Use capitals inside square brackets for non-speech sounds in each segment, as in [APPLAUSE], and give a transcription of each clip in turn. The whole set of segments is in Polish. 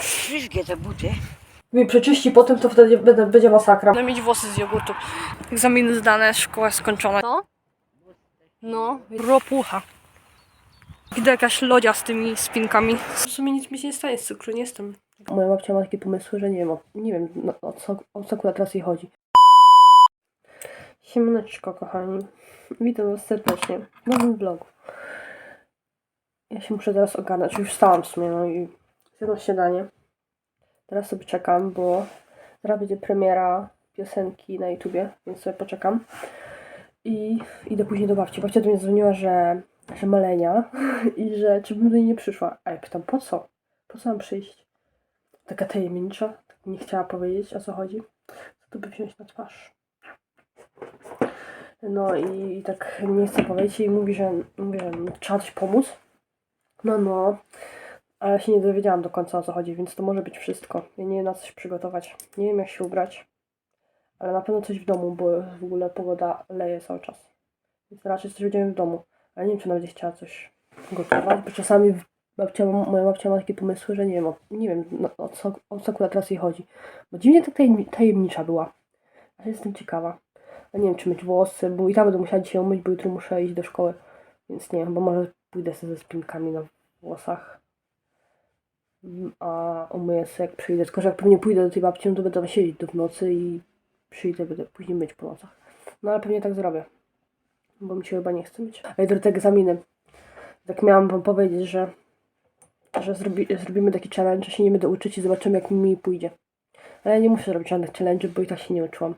Wszystkie te buty. Mi przeczyści potem, to wtedy będzie, będzie masakra. Będę mieć włosy z jogurtu. Egzaminy zdane, szkoła skończona. No? No, ropucha. Widzę jakaś lodzia z tymi spinkami. W sumie nic mi się nie stanie z cukru, nie jestem. Moja babcia ma takie pomysły, że nie wiem, o, nie wiem no, o, co, o co akurat teraz jej chodzi. Siemaneczko, kochani. Witam was serdecznie w nowym vlogu. Ja się muszę teraz ogarnąć. Już wstałam w sumie, no i zjadłam śniadanie. Teraz sobie czekam, bo zaraz będzie premiera piosenki na YouTubie, więc sobie poczekam. I idę później do babci. Babcia do mnie dzwoniła, że, że malenia [LAUGHS] i że czy bym do niej nie przyszła. A ja pytam, po co? Po co mam przyjść? Taka tajemnicza, tak nie chciała powiedzieć o co chodzi. Co tu by wziąć na twarz? No i, i tak nie chce powiedzieć i mówi, że, mówi, że trzeba coś pomóc. No, no. Ale się nie dowiedziałam do końca o co chodzi, więc to może być wszystko. Ja nie wiem na coś przygotować. Nie wiem jak się ubrać. Ale na pewno coś w domu, bo w ogóle pogoda leje cały czas. Więc raczej coś będziemy w domu. Ale nie wiem, czy ona będzie chciała coś gotować, bo czasami babcia, moja babcia ma takie pomysły, że nie wiem, o, nie wiem no, o, co, o co akurat teraz jej chodzi. Bo dziwnie tak tajemni- tajemnicza była. Ale jestem ciekawa. A nie wiem, czy myć włosy, bo i tak będę musiała dzisiaj umyć, bo jutro muszę iść do szkoły. Więc nie bo może pójdę sobie ze spinkami na włosach. A umyję sobie jak przyjdę. Tylko, że jak pewnie pójdę do tej babci, no to będę tam siedzieć do w nocy i przyjdę, będę później myć po nocach. No ale pewnie tak zrobię. Bo mi się chyba nie chce myć. A i do te egzaminy. Tak miałam wam powiedzieć, że, że zrobi, zrobimy taki challenge, że się nie będę uczyć i zobaczymy jak mi pójdzie. Ale ja nie muszę robić żadnych challenge'ów, bo i tak się nie uczyłam.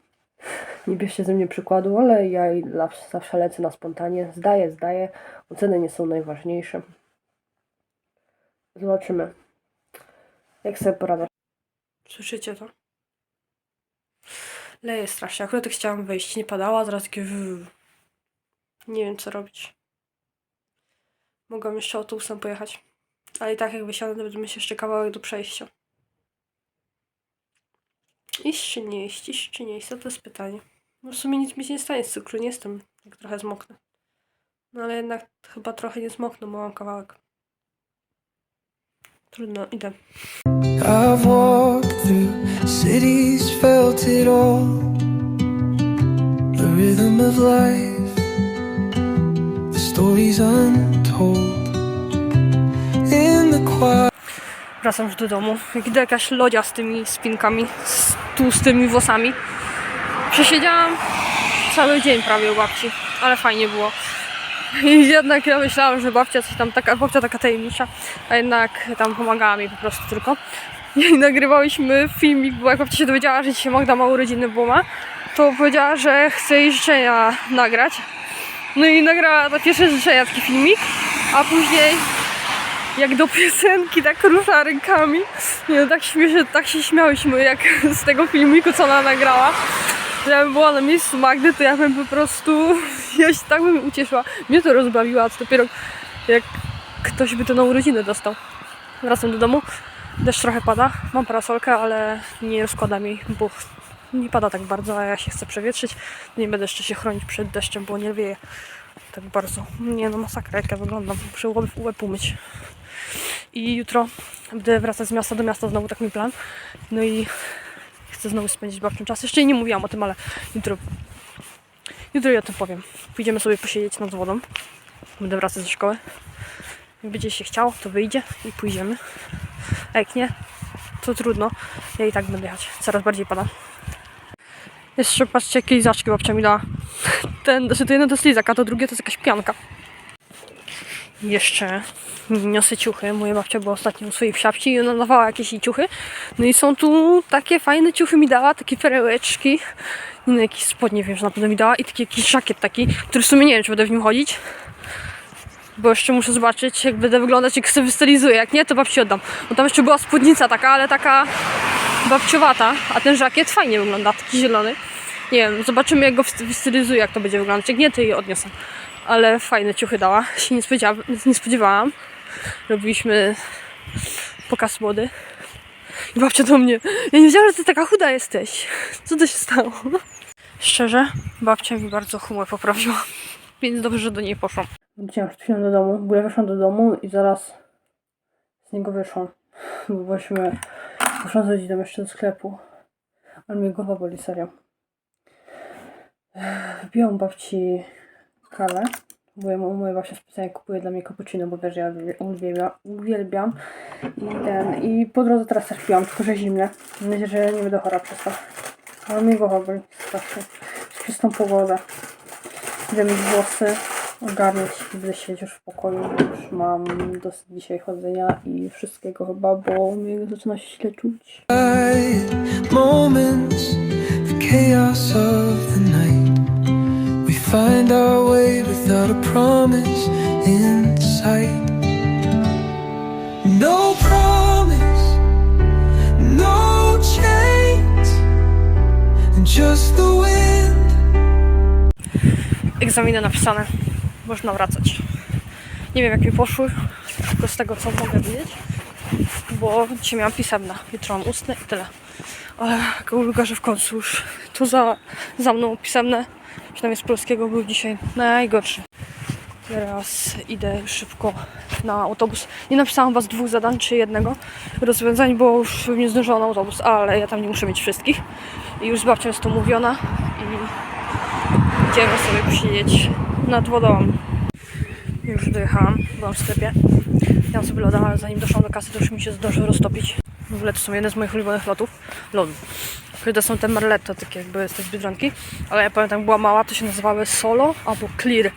[LAUGHS] nie bierzcie ze mnie przykładu, ale ja zawsze lecę na spontanie. Zdaję, zdaję. Oceny nie są najważniejsze. Zobaczymy. Jak sobie poradzę. Słyszycie to? Leje strasznie. Akurat tak chciałam wejść. Nie padała, teraz takie. Nie wiem co robić. Mogłam jeszcze autobusem pojechać. Ale i tak jak wysiądę, to będziemy się jeszcze kawałek do przejścia. Iść czy nie iść? Iść czy nie iść? To, to jest pytanie. No w sumie nic mi się nie stanie z cukru. Nie jestem. Jak trochę zmoknę. No ale jednak chyba trochę nie zmoknę, bo mam kawałek. Trudno, idę. I've walked through cities, felt it all. The rhythm of life, the stories untold. In the quiet. Wracam już do domu. Jak idę jakaś lodzia z tymi spinkami, z tłustymi włosami. Przesiedziałam cały dzień prawie u babci, ale fajnie było. [LAUGHS] I jednak ja myślałam, że babcia coś tam taka, babcia taka tajemnicza, a jednak tam pomagała mi po prostu tylko. [LAUGHS] I nagrywałyśmy filmik, bo jak babcia się dowiedziała, że dzisiaj Magda ma urodziny Buma, to powiedziała, że chce jej życzenia nagrać. No i nagrała to pierwsze życzenia, taki filmik, a później jak do piosenki tak rusza rękami. Nie no, tak śmiesznie, tak się śmiałyśmy jak [LAUGHS] z tego filmiku, co ona nagrała. Że Ja bym była na miejscu Magdy, to ja bym po prostu, [LAUGHS] ja się tak bym ucieszyła. Mnie to rozbawiło, a to dopiero jak ktoś by to na urodziny dostał. Wracam do domu, deszcz trochę pada, mam parasolkę, ale nie rozkładam jej, bo nie pada tak bardzo, a ja się chcę przewietrzyć. Nie będę jeszcze się chronić przed deszczem, bo nie wieje tak bardzo. Nie no, masakra jak ja wyglądam, muszę łeb, łeb umyć. I jutro będę wracać z miasta do miasta, znowu tak mój plan. No i chcę znowu spędzić babcią czas. Jeszcze nie mówiłam o tym, ale jutro, jutro ja to powiem. Pójdziemy sobie posiedzieć nad wodą. Będę wracać ze szkoły. Jak będzie się chciało, to wyjdzie i pójdziemy. A jak nie, to trudno. Ja i tak będę jechać. Coraz bardziej pada. Jeszcze patrzcie, jakie lizaczki babcia mi dała. Ten, znaczy to jedno to jest lizak, a to drugie to jest jakaś pianka. Jeszcze niosę ciuchy. Moja babcia była ostatnio u swojej psiapci i ona dawała jakieś jej ciuchy. No i są tu takie fajne ciuchy mi dała, takie perełeczki. Inne jakieś spodnie, wiem, że na pewno mi dała. I taki jakiś żakiet taki, który w sumie nie wiem, czy będę w nim chodzić. Bo jeszcze muszę zobaczyć, jak będę wyglądać, jak sobie wystylizuję. Jak nie, to babci oddam. Bo tam jeszcze była spódnica taka, ale taka babciowata. A ten żakiet fajnie wygląda, taki zielony. Nie wiem, zobaczymy jak go wystylizuję, jak to będzie wyglądać. Jak nie, to jej odniosę. Ale fajne ciuchy dała. Się nie, spodziewa- nie spodziewałam. Robiliśmy pokaz mody. I babcia do mnie. Ja nie wiedziałam, że ty taka chuda jesteś. Co to się stało? Szczerze, babcia mi bardzo humor poprawiła. [LAUGHS] Więc dobrze, że do niej poszłam. Wróciłam chwilą do domu. W ogóle weszłam do domu i zaraz z niego wyszłam. Bo byliśmy, poszłam z rodziną jeszcze do sklepu. Ale mnie głowa boli, serio. Wypiłam babci kawę. Bo ja, moja babcia specjalnie kupuje dla mnie cappuccino, bo wiesz, że ja uwielbiam, uwielbiam. I ten, i po drodze teraz też piłam, tylko że zimne. Mam nadzieję, że nie będę chora przez to. Ale mnie głowa boli strasznie. Przez tą pogodę. Idę mieć włosy, ogarnąć i będę siedzieć już w pokoju. Już mam dosyć dzisiaj chodzenia i wszystkiego chyba, bo mnie zaczyna się źle czuć. moments, the chaos of the night. Find our way without a promise in sight. No promise, no and just the wind. egzaminy napisane. Można wracać. Nie wiem jak mi poszły, tylko z tego co mogę wiedzieć, bo dzisiaj miałam pisemne, jutro mam ustne i tyle. Ale jaka ulga, że w końcu już tu za, za mną pisemne, przynajmniej z polskiego był dzisiaj najgorszy. Teraz idę szybko na autobus. Nie napisałam was dwóch zadań czy jednego rozwiązań, bo już nie zdążyła na autobus, ale ja tam nie muszę mieć wszystkich. I już z babcią jest to mówiona i Idziemy sobie posiedzieć nad wodą. Już dojechałam, byłam w sklepie. Miałam sobie loda, ale zanim doszłam do kasy, to już mi się zdążył roztopić. W ogóle to są jedne z moich ulubionych lotów. Lodów. To są te marlette, takie jakby z tej Biedronki. Ale ja pamiętam, była mała, to się nazywały Solo albo Clear.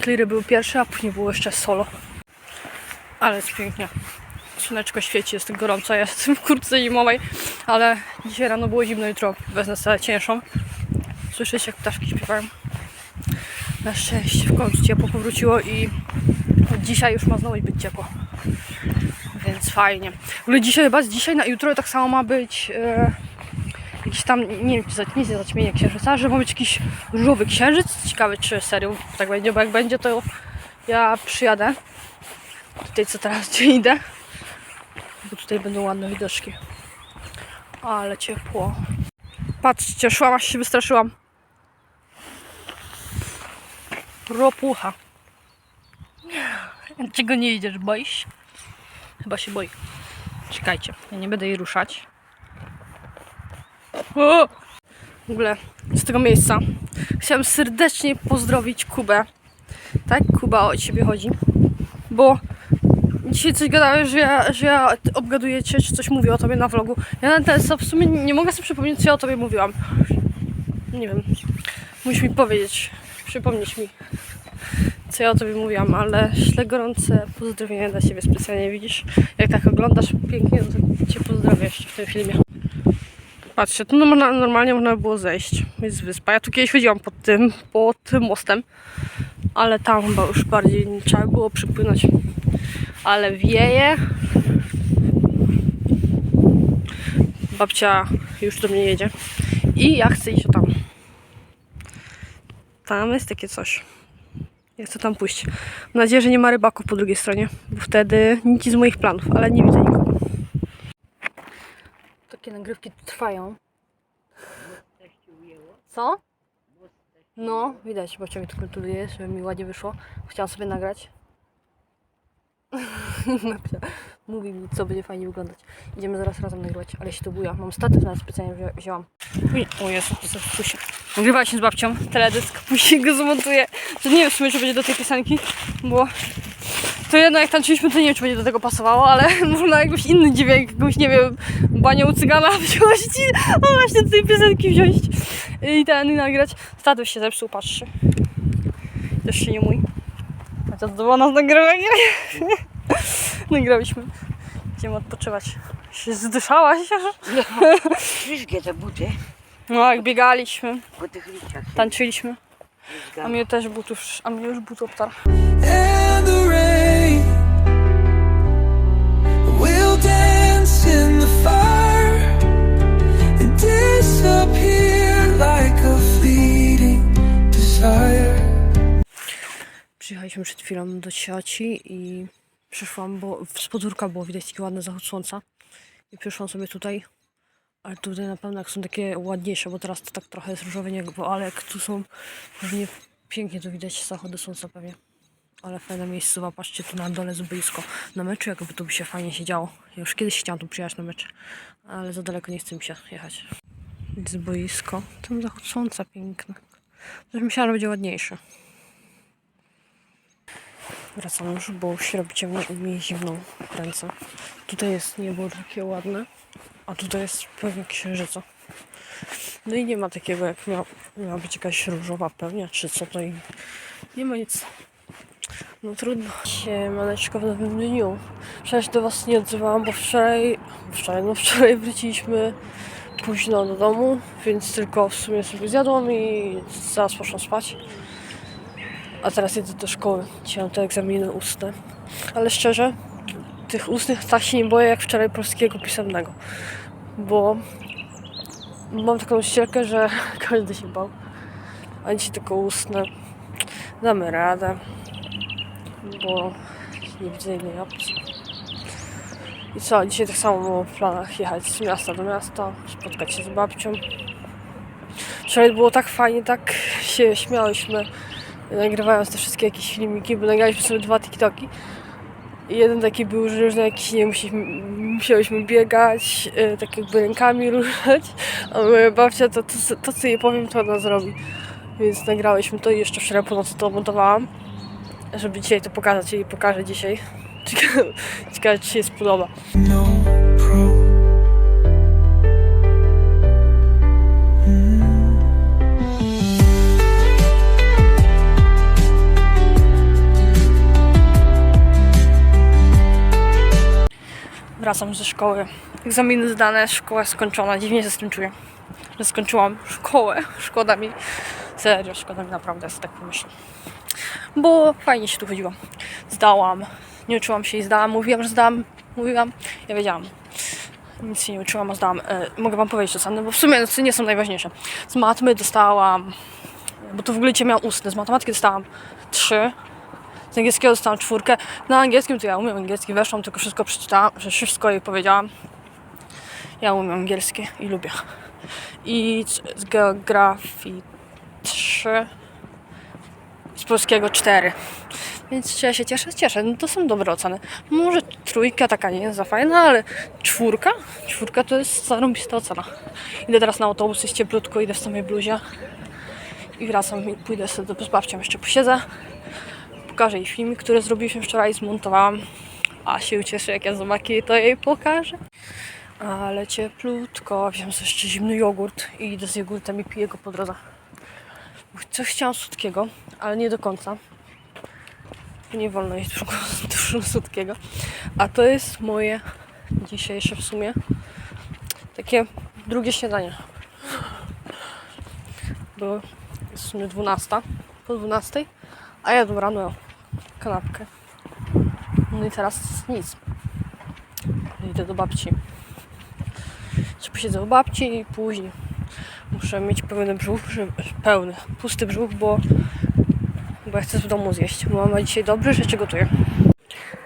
Cleary były pierwsze, a później było jeszcze Solo. Ale jest pięknie. Słoneczko świeci, jest gorąco, ja jestem w kurtce zimowej, ale dzisiaj rano było zimno, jutro wezmę sobie cięższą. Słyszycie, jak ptaszki śpiewają. Na szczęście w końcu ciepło powróciło i dzisiaj już ma znowu być ciepło. Fajnie. W ogóle dzisiaj chyba dzisiaj na jutro tak samo ma być e, jakiś tam, nie wiem, czy za- nie za- zaćmienie księżyca, że ma być jakiś różowy księżyc. Ciekawe, czy serio tak będzie, bo jak będzie, to ja przyjadę. Tutaj co teraz gdzie idę. Bo tutaj będą ładne widoczki. Ale ciepło. Patrzcie, szłam, aż się wystraszyłam. Ropucha. Czego nie idziesz? Boisz? Chyba się boi. Czekajcie, ja nie będę jej ruszać. O! W ogóle z tego miejsca chciałam serdecznie pozdrowić Kubę. Tak? Kuba o ciebie chodzi. Bo dzisiaj coś gadałeś, że ja, że ja obgaduję cię, czy coś mówię o tobie na vlogu. Ja na ten w sumie nie mogę sobie przypomnieć, co ja o tobie mówiłam. Nie wiem. Musisz mi powiedzieć, przypomnieć mi, co ja o tobie mówiłam, ale śle gorące pozdrowienia dla ciebie specjalnie widzisz. Jak tak oglądasz pięknie, to cię pozdrowię jeszcze w tym filmie. Patrzcie, tu no normalnie można by było zejść. Jest wyspa. Ja tu kiedyś chodziłam pod tym, pod tym mostem, ale tam chyba już bardziej trzeba było przypłynąć. Ale wieje. Babcia już do mnie jedzie. I ja chcę iść tam. Tam jest takie coś. Ja chcę tam pójść. Mam nadzieję, że nie ma rybaków po drugiej stronie, bo wtedy nic z moich planów, ale nie widzę nikogo. Takie nagrywki trwają. Co? No, widać, bo ciągle to kultywuje, żeby mi ładnie wyszło. Chciałam sobie nagrać. [LAUGHS] Mówi mi, co będzie fajnie wyglądać. Idziemy zaraz razem nagrywać, ale się to buja. Mam statyw nawet specjalnie wzię- wzięłam. Uj, O Jezu, się. Nagrywała się z babcią, teledysk, [LAUGHS] później go zmontuję. To nie wiem w sumie, czy będzie do tej piosenki, bo to jedno jak tańczyliśmy, to nie wiem, czy będzie do tego pasowało, ale [LAUGHS] można jakiś inny dźwięk, jakąś, nie wiem, banią cygana [LAUGHS] wziąć i o, właśnie do tej piosenki wziąć i ten, i nagrać. Statyw się zepsuł, patrzcie. Też się nie mój. A to było nas nagrywanie. Nagrałyśmy. Idziemy odpoczywać. Się zdyszałaś? Wszystkie te buty No, jak biegaliśmy, po tych liściach się tańczyliśmy. A mnie też butów, a mnie już but obtarł. and the rain. We'll dance in the fire and disappear like a fleeting desire. Przyjechaliśmy przed chwilą do cioci i przyszłam, bo z podwórka było widać taki ładny zachód słońca. I przyszłam sobie tutaj. Ale tutaj na pewno są takie ładniejsze, bo teraz to tak trochę jest różowe niebo, ale jak tu są pewnie pięknie to widać zachody słońca pewnie. Ale fajne miejscowa, patrzcie tu na dole z boisko. Na meczu jakby tu by się fajnie siedziało. Ja już kiedyś chciałam tu przyjechać na mecz, ale za daleko nie chce mi się jechać. Z boisko. Ten zachód słońca piękny. Też myślałam, że będzie ładniejszy. Wracam już, bo już się robi ciemno i mi zimno w ręce. Tutaj jest niebo takie ładne, a tutaj jest pewnie księżyca. No i nie ma takiego, jak miała, miała być jakaś różowa pełnia, czy co to i nie ma nic. No trudno. Siemaneczko w nowym dniu. Wczoraj się do was nie odzywałam, bo wczoraj, wczoraj, no wczoraj wróciliśmy późno do domu, więc tylko w sumie sobie zjadłam i zaraz poszłam spać. A teraz jedę do szkoły. Dzisiaj mam te egzaminy ustne. Ale szczerze, tych ustnych tak się nie boję jak wczoraj polskiego pisemnego. Bo mam taką ścierkę, że [LAUGHS] każdy się bał. A dzisiaj tylko ustne. Damy radę. Bo nie widzę innej opcji. I co, dzisiaj tak samo mam w planach jechać z miasta do miasta, spotkać się z babcią. Wczoraj było tak fajnie, tak się śmiałyśmy, nagrywając te wszystkie jakieś filmiki, bo nagraliśmy sobie dwa TikToki. Jeden taki był, że już na jakiś, nie musieliśmy, biegać, yy, tak jakby rękami [LAUGHS] ruszać, a moja babcia to, to, to co jej powiem, to ona zrobi. Więc nagrałyśmy to i jeszcze wczoraj po nocy to montowałam, żeby dzisiaj to pokazać i pokażę dzisiaj. [LAUGHS] Ciekawe, ciekawe czy się spodoba. no Wracam ze szkoły. Egzaminy zdane, szkoła skończona. Dziwnie się z tym czuję. Że skończyłam szkołę. [LAUGHS] Szkoda mi. Serio, szkoda mi naprawdę, jest tak pomyślę. Bo fajnie się tu chodziło. Zdałam. Nie uczyłam się i zdałam. Mówiłam, że zdałam. Mówiłam. Ja wiedziałam. Nic się nie uczyłam, a zdałam. E, mogę wam powiedzieć czasami, bo w sumie no, nie są najważniejsze. Z matmy dostałam, bo to w ogóle cię miałam ustne. Z matematyki dostałam trzy. Z angielskiego dostałam czwórkę. Na angielskim to ja umiem angielski, weszłam, tylko wszystko przeczytałam, że wszystko jej powiedziałam. Ja umiem angielski i lubię. I z- geografii trzy. Z polskiego cztery. Więc czy ja się cieszę? Cieszę. No to są dobre oceny. Może trójka taka nie jest za fajna, ale czwórka? Czwórka to jest zarąbista ocena. Idę teraz na autobus, jest cieplutko, idę w samej bluzie. I wracam i pójdę sobie do z babcią jeszcze posiedzę pokażę jej filmik, który zrobiliśmy wczoraj, zmontowałam. A się ucieszy, jak ja zobaczę, to jej pokażę. Ale cieplutko. Wziąłem sobie jeszcze zimny jogurt i idę z jogurtem i piję go po drodze. Coś chciałam słodkiego, ale nie do końca. Nie wolno jeść dużo, [LAUGHS] dużo słodkiego. A to jest moje dzisiejsze w sumie takie drugie śniadanie. Bo jest w sumie 12, po 12, a jadłem rano kanapkę. No i teraz nic. Idę do babci. Jeszcze posiedzę u babci i później muszę mieć pełny brzuch, pełny, pusty brzuch, bo, bo ja chcę w domu zjeść. Mama dzisiaj dobre rzeczy gotuje.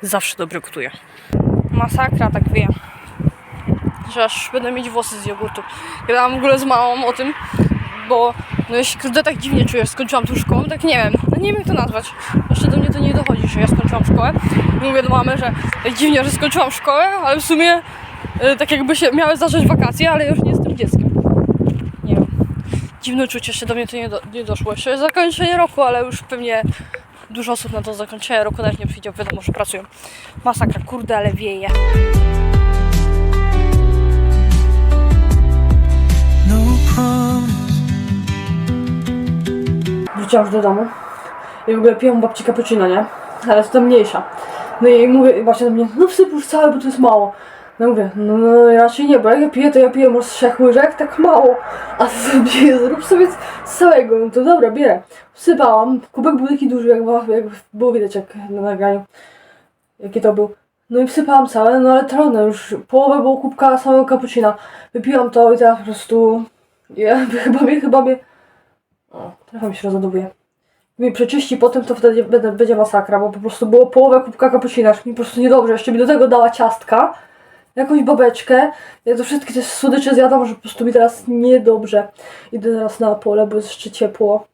Zawsze dobre gotuje. Masakra tak wie. Że aż będę mieć włosy z jogurtu. Gadałam w ogóle z mamą o tym, bo no ja kurde tak dziwnie czuję, że skończyłam tą szkołę, tak nie wiem, no nie wiem jak to nazwać. Jeszcze do mnie to nie dochodzi, że ja skończyłam szkołę. Mówię do mamy, że tak dziwnie, że skończyłam szkołę, ale w sumie e, tak jakby się miały zacząć wakacje, ale już nie jestem dzieckiem. Nie wiem. Dziwne uczucie, jeszcze do mnie to nie, do, nie doszło. Jeszcze zakończenie roku, ale już pewnie dużo osób na to zakończenie roku nawet nie przyjdzie, wiadomo, że pracują. Masakra, kurde, ale wieje. Wróciłam już do domu i w ogóle u babci cappuccino, nie? Ale to mniejsza. No i mówię, babcia do mnie, no wsyp już całe, bo to jest mało. No mówię, no, no raczej nie, bo jak ja piję, to ja piję może z trzech łyżek, tak mało. A sobie [LAUGHS] zrób sobie z całego, no to dobra, bierę. Wsypałam, kubek był taki duży, jak było widać jak na nagraniu. Jaki to był. No i wsypałam całe, no ale trudno, już połowę było kubka samego cappuccina. Wypiłam to i teraz po prostu, ja, [LAUGHS] chyba mnie, chyba mnie, o, trochę mi się rozładowuje. Mi przeczyści potem, to wtedy będzie, będzie masakra, bo po prostu było połowę kubka cappuccina, aż mi po prostu niedobrze. Jeszcze mi do tego dała ciastka, jakąś babeczkę. Ja to wszystkie te słodycze zjadam, że po prostu mi teraz niedobrze. Idę teraz na pole, bo jest jeszcze ciepło.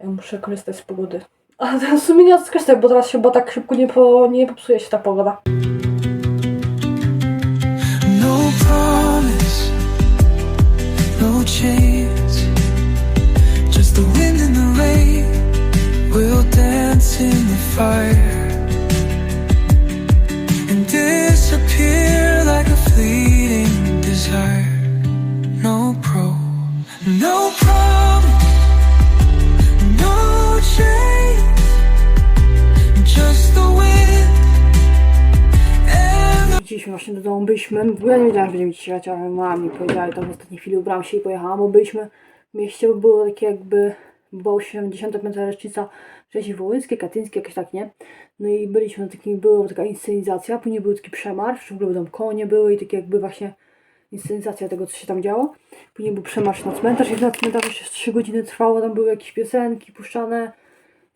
Ja muszę korzystać z pogody. A w sumie nie odskreślę, bo teraz chyba tak szybko nie, po, nie popsuje się ta pogoda. No promise, no chance. Byliśmy, bo ja nie wiedziałam, że będziemy dzisiaj jechać, ale mama mi powiedziała tam w ostatniej chwili ubrałam się i pojechałam, bo byliśmy w mieście, bo było takie jakby, była 75. rocznica Rzezi Wołyńskiej, Katyńskiej, jakieś tak, nie? No i byliśmy na takiej, była taka inscenizacja, później był taki przemarsz, w ogóle tam konie były i takie jakby właśnie inscenizacja tego, co się tam działo. Później był przemarsz na cmentarz i na cmentarzu się 3 godziny trwało, tam były jakieś piosenki puszczane,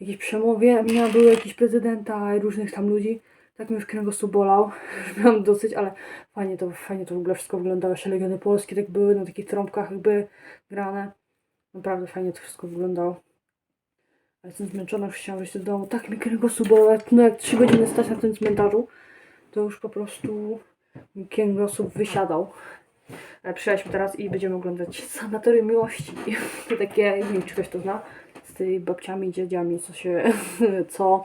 jakieś przemówienia, były jakieś prezydenta i różnych tam ludzi. Tak mi już kręgosłup bolał, [LAUGHS] już miałam dosyć, ale fajnie to, fajnie to w ogóle wszystko wyglądało. Jeszcze legiony polskie tak były na takich trąbkach jakby grane. Naprawdę fajnie to wszystko wyglądało. Ale jestem zmęczona, już chciałam wejść do domu. Tak mi kręgosłup bolał, jak- no jak 3 godziny stać na tym cmentarzu, to już po prostu mi kręgosłup wysiadał. Ale teraz i będziemy oglądać Sanatorium Miłości. [LAUGHS] To takie, nie wiem czy ktoś to zna, z tymi babciami dziadziami, co się, [LAUGHS] co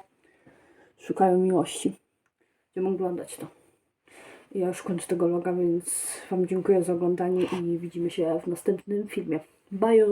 szukają miłości. Będziemy oglądać to. Ja już kończę tego loga, więc Wam dziękuję za oglądanie i widzimy się w następnym filmie. Bye!